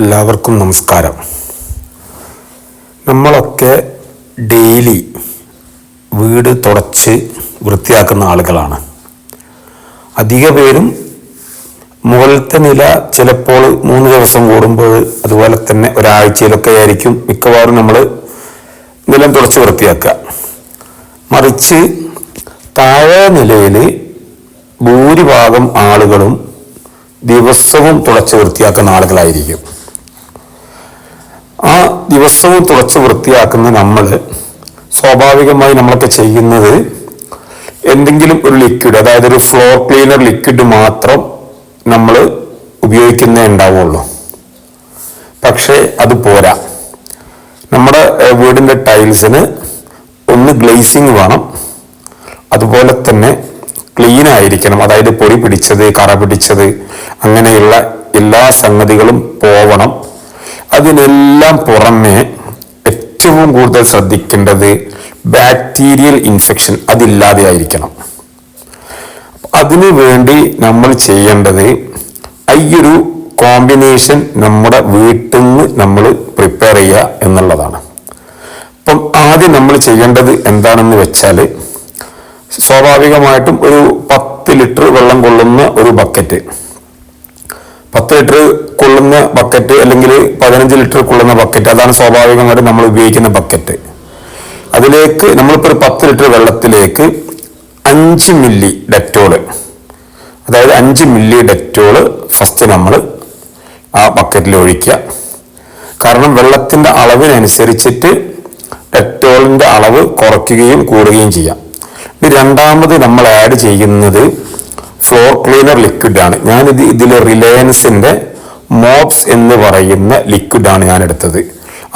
എല്ലാവർക്കും നമസ്കാരം. നമ്മളൊക്കെ ഡെയിലി വീട് തുടച്ച് വൃത്തിയാക്കുന്ന ആളുകളാണ്. അധിക പേരും മുകളിലത്തെ നില ചിലപ്പോൾ മൂന്ന് ദിവസം കൂടുമ്പോൾ അതുപോലെ തന്നെ ഒരാഴ്ചയിലൊക്കെ ആയിരിക്കും മിക്കവാറും നമ്മൾ നിലം തുടച്ച് വൃത്തിയാക്കുക. മറിച്ച് താഴെ നിലയിൽ ഭൂരിഭാഗം ആളുകളും ദിവസവും തുടച്ച് വൃത്തിയാക്കുന്ന ആളുകളായിരിക്കും. ദിവസവും തുടച്ച് വൃത്തിയാക്കുന്ന നമ്മൾ സ്വാഭാവികമായി നമ്മളൊക്കെ ചെയ്യുന്നത് എന്തെങ്കിലും ഒരു ലിക്വിഡ് അതായത് ഒരു ഫ്ലോർ ക്ലീനർ ലിക്വിഡ് മാത്രം നമ്മൾ ഉപയോഗിക്കുന്നേ ഉണ്ടാവുള്ളൂ. പക്ഷേ അത് പോരാ. നമ്മുടെ വീടിന്റെ ടൈൽസിന് ഒന്ന് ഗ്ലേസിങ് വേണം. അതുപോലെ തന്നെ ക്ലീൻ ആയിരിക്കണം. അതായത് പൊടി പിടിച്ചത് കറ പിടിച്ചത് അങ്ങനെയുള്ള എല്ലാ സംഗതികളും പോവണം. അതിനെല്ലാം പുറമെ ഏറ്റവും കൂടുതൽ ശ്രദ്ധിക്കേണ്ടത് ബാക്ടീരിയൽ ഇൻഫെക്ഷൻ അതില്ലാതെ ആയിരിക്കണം. അതിനു വേണ്ടി നമ്മൾ ചെയ്യേണ്ടത് ഈ ഒരു കോമ്പിനേഷൻ നമ്മുടെ വീട്ടിൽ നിന്ന് നമ്മൾ പ്രിപ്പയർ ചെയ്യുക എന്നുള്ളതാണ്. അപ്പം ആദ്യം നമ്മൾ ചെയ്യേണ്ടത് എന്താണെന്ന് വെച്ചാൽ സ്വാഭാവികമായിട്ടും ഒരു പത്ത് ലിറ്റർ വെള്ളം കൊള്ളുന്ന ഒരു ബക്കറ്റ് പത്ത് ലിറ്റർ കൊള്ളുന്ന ബക്കറ്റ് അല്ലെങ്കിൽ പതിനഞ്ച് ലിറ്റർ കൊള്ളുന്ന ബക്കറ്റ് അതാണ് സ്വാഭാവികമായിട്ട് നമ്മൾ ഉപയോഗിക്കുന്ന ബക്കറ്റ് അതിലേക്ക് നമ്മളിപ്പോൾ ഒരു പത്ത് ലിറ്റർ വെള്ളത്തിലേക്ക് അഞ്ച് മില്ലി ഡെറ്റോൾ. അതായത് അഞ്ച് മില്ലി ഡെറ്റോൾ ഫസ്റ്റ് നമ്മൾ ആ ബക്കറ്റിൽ ഒഴിക്കുക. കാരണം വെള്ളത്തിന്റെ അളവിനനുസരിച്ചിട്ട് ഡെറ്റോളിന്റെ അളവ് കുറയ്ക്കുകയും കൂടുകയും ചെയ്യാം. ഇനി രണ്ടാമത് നമ്മൾ ആഡ് ചെയ്യുന്നത് ഫ്ലോർ ക്ലീനർ ലിക്വിഡ് ആണ്. ഞാനിത് ഇതിൽ റിലയൻസിന്റെ മോപ്സ് എന്ന് പറയുന്ന ലിക്വിഡാണ് ഞാൻ എടുത്തത്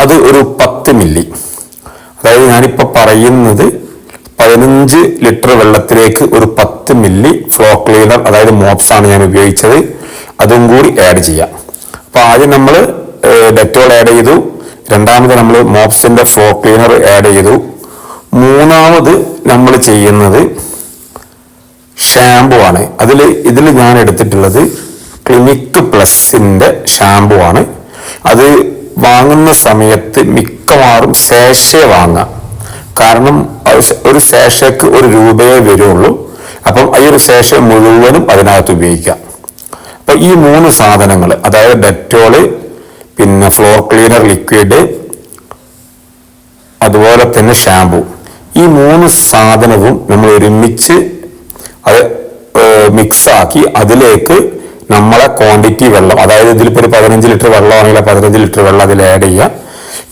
അത് ഒരു പത്ത് മില്ലി അതായത് ഞാനിപ്പോൾ പറയുന്നത് പതിനഞ്ച് ലിറ്റർ വെള്ളത്തിലേക്ക് ഒരു പത്ത് മില്ലി ഫ്ലോ ക്ലീനർ അതായത് മോപ്സ് ആണ് ഞാൻ ഉപയോഗിച്ചത്. അതും കൂടി ആഡ് ചെയ്യാം. അപ്പൊ ആദ്യം നമ്മൾ ഡെറ്റോൾ ആഡ് ചെയ്തു. രണ്ടാമത് നമ്മൾ മോപ്സിന്റെ ഫ്ലോ ക്ലീനർ ആഡ് ചെയ്തു. മൂന്നാമത് നമ്മൾ ചെയ്യുന്നത് ഷാമ്പു ആണ്. അതിൽ ഇതിൽ ഞാൻ എടുത്തിട്ടുള്ളത് ക്ലിനിക് പ്ലസിന്റെ ഷാമ്പു ആണ്. അത് വാങ്ങുന്ന സമയത്ത് മിക്കവാറും സേഷെ വാങ്ങാം. കാരണം ഒരു സേഷയ്ക്ക് ഒരു രൂപയെ വരുള്ളൂ. അപ്പം ഈ ഒരു സേഷ മുഴുവനും അതിനകത്ത് ഉപയോഗിക്കാം. അപ്പൊ ഈ മൂന്ന് സാധനങ്ങൾ അതായത് ഡെറ്റോൾ പിന്നെ ഫ്ലോർ ക്ലീനർ ലിക്വിഡ് അതുപോലെ തന്നെ ഷാമ്പു ഈ മൂന്ന് സാധനവും നമ്മൾ ഒരുമിച്ച് അത് മിക്സാക്കി അതിലേക്ക് നമ്മളെ ക്വാണ്ടിറ്റി വെള്ളം അതായത് ഇതിലിപ്പോൾ ഒരു പതിനഞ്ച് ലിറ്റർ വെള്ളമാണെങ്കിൽ ആ പതിനഞ്ച് ലിറ്റർ വെള്ളം അതിൽ ആഡ് ചെയ്യുക.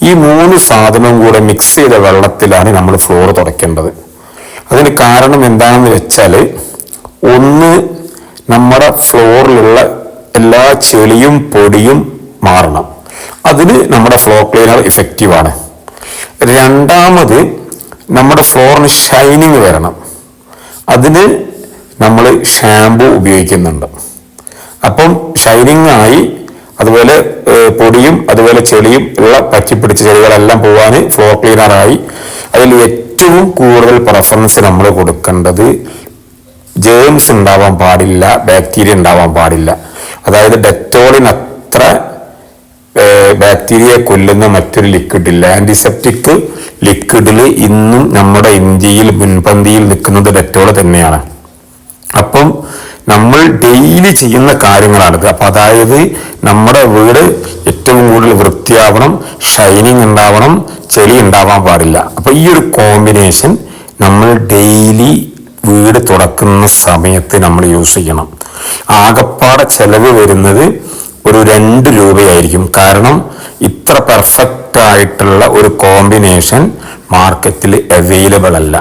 ഈ മൂന്ന് സാധനവും കൂടെ മിക്സ് ചെയ്ത വെള്ളത്തിലാണ് നമ്മൾ ഫ്ലോർ തുടയ്ക്കേണ്ടത്. അതിന് കാരണം എന്താണെന്ന് വെച്ചാൽ ഒന്ന് നമ്മുടെ ഫ്ലോറിലുള്ള എല്ലാ ചെളിയും പൊടിയും മാറണം. അതിന് നമ്മുടെ ഫ്ലോർ ക്ലീനർ ഇഫക്റ്റീവ് ആണ്. രണ്ടാമത് നമ്മുടെ ഫ്ലോറിന് ഷൈനിങ് വരണം. അതിന് നമ്മൾ ഷാമ്പു ഉപയോഗിക്കുന്നുണ്ട്. ഷൈനിങ് ആയി അതുപോലെ പൊടിയും അതുപോലെ ചെളിയും ഉള്ള പറ്റിപ്പിടിച്ച ചെളികളെല്ലാം പോവാൻ ഫ്ലോർ ക്ലീനർ ആയി. അതിൽ ഏറ്റവും കൂടുതൽ പ്രിഫറൻസ് നമ്മൾ കൊടുക്കേണ്ടത് ജേംസ് ഉണ്ടാവാൻ പാടില്ല ബാക്ടീരിയ ഉണ്ടാവാൻ പാടില്ല. അതായത് ഡെറ്റോളിന് അത്ര ബാക്ടീരിയ കൊല്ലുന്ന മറ്റൊരു ലിക്വിഡ് ആന്റിസെപ്റ്റിക് ലിക്വിഡിൽ ഇന്നും നമ്മുടെ ഇന്ത്യയിൽ മുൻപന്തിയിൽ നിൽക്കുന്നത് ഡെറ്റോൾ തന്നെയാണ്. അപ്പം നമ്മൾ ഡെയിലി ചെയ്യുന്ന കാര്യങ്ങളാണിത് അപ്പൊ അതായത് നമ്മുടെ വീട് ഏറ്റവും കൂടുതൽ വൃത്തിയാവണം ഷൈനിങ് ഉണ്ടാവണം ചെളി ഉണ്ടാവാൻ പാടില്ല. അപ്പൊ ഈ ഒരു കോമ്പിനേഷൻ നമ്മൾ ഡെയിലി വീട് തുടക്കുന്ന സമയത്ത് നമ്മൾ യൂസ് ചെയ്യണം. ആകപ്പാടെ ചെലവ് വരുന്നത് ഒരു രണ്ട് രൂപയായിരിക്കും. കാരണം ഇത്ര പെർഫെക്റ്റ് ആയിട്ടുള്ള ഒരു കോമ്പിനേഷൻ മാർക്കറ്റിൽ അവൈലബിൾ അല്ല.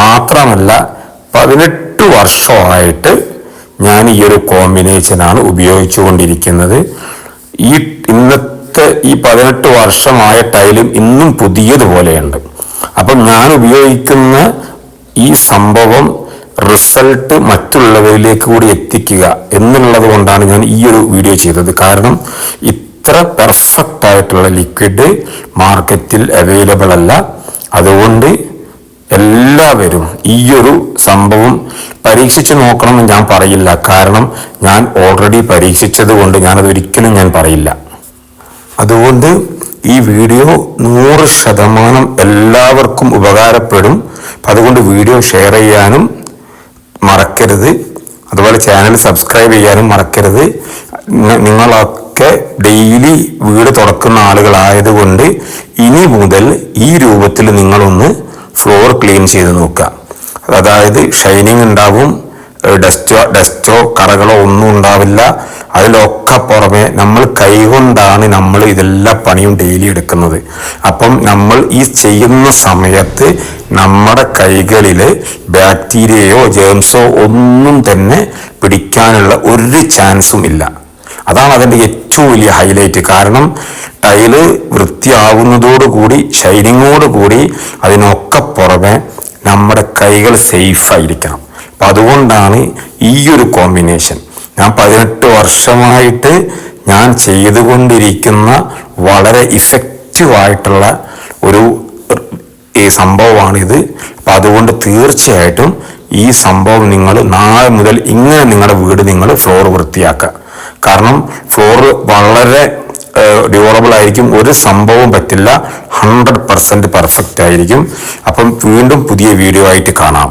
മാത്രമല്ല പതിനെട്ട് വർഷമായിട്ട് ഞാൻ ഈ ഒരു കോമ്പിനേഷനാണ് ഉപയോഗിച്ചുകൊണ്ടിരിക്കുന്നത്. ഈ ഇന്നത്തെ ഈ പതിനെട്ട് വർഷമായ ടൈലും ഇന്നും പുതിയതുപോലെയുണ്ട്. അപ്പം ഞാൻ ഉപയോഗിക്കുന്ന ഈ സംഭവം റിസൾട്ട് മറ്റുള്ളവരിലേക്ക് കൂടി എത്തിക്കുക എന്നുള്ളത് കൊണ്ടാണ് ഞാൻ ഈ ഒരു വീഡിയോ ചെയ്തത്. കാരണം ഇത്ര പെർഫെക്റ്റ് ആയിട്ടുള്ള ലിക്വിഡ് മാർക്കറ്റിൽ അവൈലബിൾ അല്ല. അതുകൊണ്ട് എല്ലാവരും ഈ ഒരു സംഭവം പരീക്ഷിച്ച് നോക്കണമെന്ന് ഞാൻ പറയില്ല. കാരണം ഞാൻ ഓൾറെഡി പരീക്ഷിച്ചത് കൊണ്ട് ഞാനത് ഒരിക്കലും ഞാൻ പറയില്ല. അതുകൊണ്ട് ഈ വീഡിയോ നൂറ് ശതമാനം എല്ലാവർക്കും ഉപകാരപ്പെടും. അതുകൊണ്ട് വീഡിയോ ഷെയർ ചെയ്യാനും മറക്കരുത്. അതുപോലെ ചാനൽ സബ്സ്ക്രൈബ് ചെയ്യാനും മറക്കരുത്. നിങ്ങളൊക്കെ ഡെയിലി വീട് തുറക്കുന്ന ആളുകളായതുകൊണ്ട് ഇനി മുതൽ ഈ രൂപത്തിൽ നിങ്ങളൊന്ന് ഫ്ലോർ ക്ലീൻ ചെയ്ത് നോക്കുക. അതായത് ഷൈനിങ് ഉണ്ടാവും ഡസ്റ്റോ ഡസ്റ്റോ കറകളോ ഒന്നും ഉണ്ടാവില്ല. അതിലൊക്കെ പുറമെ നമ്മൾ കൈകൊണ്ടാണ് നമ്മൾ ഇതെല്ലാ പണിയും ഡെയിലി എടുക്കുന്നത്. അപ്പം നമ്മൾ ഈ ചെയ്യുന്ന സമയത്ത് നമ്മുടെ കൈകളിൽ ബാക്ടീരിയയോ ജേംസോ ഒന്നും തന്നെ പിടിക്കാനുള്ള ഒരു ചാൻസും ഇല്ല. അതാണ് അതിന്റെ ഏറ്റവും വലിയ ഹൈലൈറ്റ് കാരണം ടൈൽ വൃത്തിയാവുന്നതോടുകൂടി ഷൈനിങ്ങോടുകൂടി അതിനൊക്കെ പുറമെ നമ്മുടെ കൈകൾ സേഫ് ആയിരിക്കണം. അപ്പം അതുകൊണ്ടാണ് ഈ ഒരു കോമ്പിനേഷൻ ഞാൻ പതിനെട്ട് വർഷമായിട്ട് ഞാൻ ചെയ്തുകൊണ്ടിരിക്കുന്ന വളരെ ഇഫക്റ്റീവായിട്ടുള്ള ഒരു സംഭവമാണിത്. അപ്പം അതുകൊണ്ട് തീർച്ചയായിട്ടും ഈ സംഭവം നിങ്ങൾ നാളെ മുതൽ ഇങ്ങനെ നിങ്ങളുടെ വീട് നിങ്ങൾ ഫ്ലോർ വൃത്തിയാക്കുക. കാരണം ഫ്ലോർ വളരെ ഡ്യൂറബിൾ ആയിരിക്കും. ഒരു സംഭവം പറ്റില്ല. ഹൺഡ്രഡ് പെർസെന്റ് പെർഫെക്റ്റ് ആയിരിക്കും. അപ്പം വീണ്ടും പുതിയ വീഡിയോ ആയിട്ട് കാണാം.